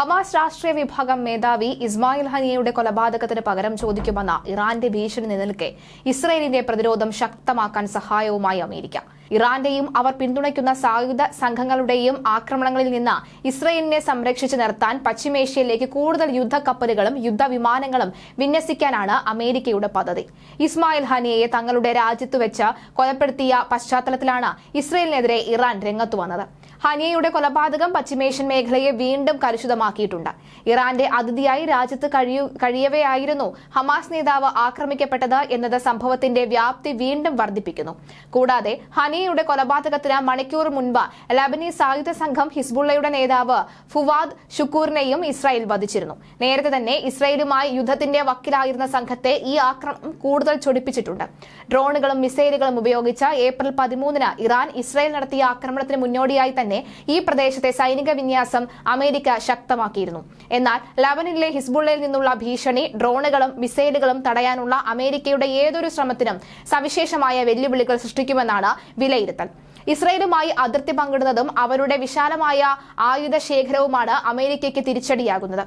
Hamas രാഷ്ട്രീയ വിഭാഗം മേധാവി ഇസ്മായിൽ ഹനിയയുടെ കൊലപാതകത്തിന് പകരം ചോദിക്കുമെന്ന ഇറാന്റെ ഭീഷണി നിലനിൽക്കെ ഇസ്രയേലിന്റെ പ്രതിരോധം ശക്തമാക്കാൻ സഹായവുമായി അമേരിക്ക. ഇറാന്റെയും അവർ പിന്തുണയ്ക്കുന്ന സായുധ സംഘങ്ങളുടെയും ആക്രമണങ്ങളിൽ നിന്ന് ഇസ്രയേലിനെ സംരക്ഷിച്ചു നിർത്താൻ പശ്ചിമേഷ്യയിലേക്ക് കൂടുതൽ യുദ്ധക്കപ്പലുകളും യുദ്ധവിമാനങ്ങളും വിന്യസിക്കാനാണ് അമേരിക്കയുടെ പദ്ധതി. ഇസ്മായിൽ ഹനിയയെ തങ്ങളുടെ രാജ്യത്ത് വെച്ച് കൊലപ്പെടുത്തിയ പശ്ചാത്തലത്തിലാണ് ഇസ്രയേലിനെതിരെ ഇറാൻ രംഗത്തു വന്നത്. ഹനിയയുടെ കൊലപാതകം പശ്ചിമേഷ്യൻ മേഖലയെ വീണ്ടും കലുഷിതമാക്കിയിട്ടുണ്ട്. ഇറാന്റെ അതിഥിയായി രാജ്യത്ത് കഴിയു കഴിയവെയായിരുന്നു ഹമാസ് നേതാവ് ആക്രമിക്കപ്പെട്ടത് എന്നത് സംഭവത്തിന്റെ വ്യാപ്തി വീണ്ടും വർദ്ധിപ്പിക്കുന്നു. കൂടാതെ ഹനിയയുടെ കൊലപാതകത്തിന് മണിക്കൂർ മുൻപ് ലബനീസ് സായുധ സംഘം ഹിസ്ബുള്ളയുടെ നേതാവ് ഫുവാദ് ഷുക്കൂറിനെയും ഇസ്രായേൽ വധിച്ചിരുന്നു. നേരത്തെ തന്നെ ഇസ്രായേലുമായി യുദ്ധത്തിന്റെ വക്കിലായിരുന്ന സംഘത്തെ ഈ ആക്രമണം കൂടുതൽ ചൊടിപ്പിച്ചിട്ടുണ്ട്. ഡ്രോണുകളും മിസൈലുകളും ഉപയോഗിച്ച് ഏപ്രിൽ പതിമൂന്നിന് ഇറാൻ ഇസ്രായേൽ നടത്തിയ ആക്രമണത്തിന് മുന്നോടിയായി തന്നെ ഈ പ്രദേശത്തെ സൈനിക വിന്യാസം അമേരിക്ക ശക്തമാക്കിയിരുന്നു. എന്നാൽ ലബനിലെ ഹിസ്ബുള്ളയിൽ നിന്നുള്ള ഭീഷണി ഡ്രോണുകളും മിസൈലുകളും തടയാനുള്ള അമേരിക്കയുടെ ഏതൊരു ശ്രമത്തിനും സവിശേഷമായ വെല്ലുവിളികൾ സൃഷ്ടിക്കുമെന്നാണ് വിലയിരുത്തൽ. ഇസ്രയേലുമായി അതിർത്തി പങ്കിടുന്നതും അവരുടെ വിശാലമായ ആയുധ ശേഖരവുമാണ് അമേരിക്കയ്ക്ക് തിരിച്ചടിയാകുന്നത്.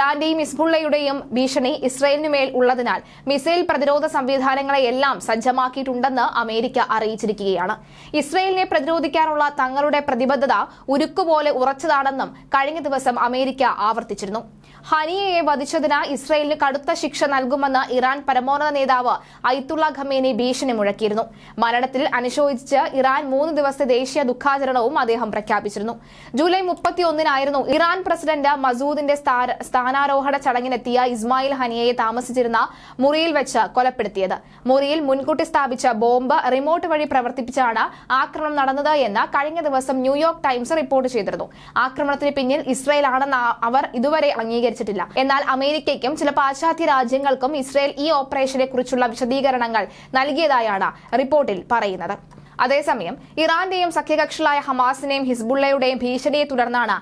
ഇറാന്റെയും ഇസ്ബുള്ളയുടെയും ഭീഷണി ഇസ്രയേലിനുമേൽ ഉള്ളതിനാൽ മിസൈൽ പ്രതിരോധ സംവിധാനങ്ങളെയെല്ലാം സജ്ജമാക്കിയിട്ടുണ്ടെന്ന് അമേരിക്ക അറിയിച്ചിരിക്കുകയാണ്. ഇസ്രയേലിനെ പ്രതിരോധിക്കാനുള്ള തങ്ങളുടെ പ്രതിബദ്ധത ഉരുക്കുപോലെ ഉറച്ചതാണെന്നും കഴിഞ്ഞ ദിവസം അമേരിക്ക ആവർത്തിച്ചിരുന്നു. ഹനിയയെ വധിച്ചതിന് ഇസ്രയേലിന് കടുത്ത ശിക്ഷ നൽകുമെന്ന് ഇറാൻ പരമോന്നത നേതാവ് അയ്ത്തുള്ള ഖമേനി ഭീഷണി മുഴക്കിയിരുന്നു. മരണത്തിൽ അനുശോചിച്ച് ഇറാൻ മൂന്ന് ദിവസത്തെ ദേശീയ ദുഃഖാചരണവും അദ്ദേഹം പ്രഖ്യാപിച്ചിരുന്നു. ജൂലൈ മുപ്പത്തിയൊന്നിനായിരുന്നു ഇറാൻ പ്രസിഡന്റ് മസൂദിന്റെ സ്ഥാന- സ്ഥാനാരോഹണ ചടങ്ങിനെത്തിയ ഇസ്മായിൽ ഹനിയയെ താമസിച്ചിരുന്ന മുറിയിൽ വെച്ച് കൊലപ്പെടുത്തിയത്. മുറിയിൽ മുൻകൂട്ടി സ്ഥാപിച്ച ബോംബ് റിമോട്ട് വഴി പ്രവർത്തിപ്പിച്ചാണ് ആക്രമണം നടന്നത് എന്ന് കഴിഞ്ഞ ദിവസം ന്യൂയോർക്ക് ടൈംസ് റിപ്പോർട്ട് ചെയ്തിരുന്നു. ആക്രമണത്തിന് പിന്നിൽ ഇസ്രയേൽ ആണെന്ന് അവർ ഇതുവരെ അംഗീകരിച്ചിട്ടില്ല. എന്നാൽ അമേരിക്കയ്ക്കും ചില പാശ്ചാത്യ രാജ്യങ്ങൾക്കും ഇസ്രയേൽ ഈ ഓപ്പറേഷനെ കുറിച്ചുള്ള വിശദീകരണങ്ങൾ നൽകിയതായാണ് റിപ്പോർട്ടിൽ പറയുന്നത്. അതേസമയം ഇറാന്റെയും സഖ്യകക്ഷികളായ ഹമാസിനെയും ഹിസ്ബുള്ളയുടെയും ഭീഷണിയെ തുടർന്നാണ്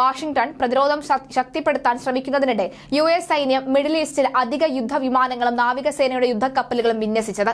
വാഷിംഗ്ടൺ പ്രതിരോധം ശക്തിപ്പെടുത്താൻ ശ്രമിക്കുന്നതിനിടെ യു എസ് സൈന്യം മിഡിൽ ഈസ്റ്റിൽ അധിക യുദ്ധവിമാനങ്ങളും നാവികസേനയുടെ യുദ്ധക്കപ്പലുകളും വിന്യസിച്ചത്.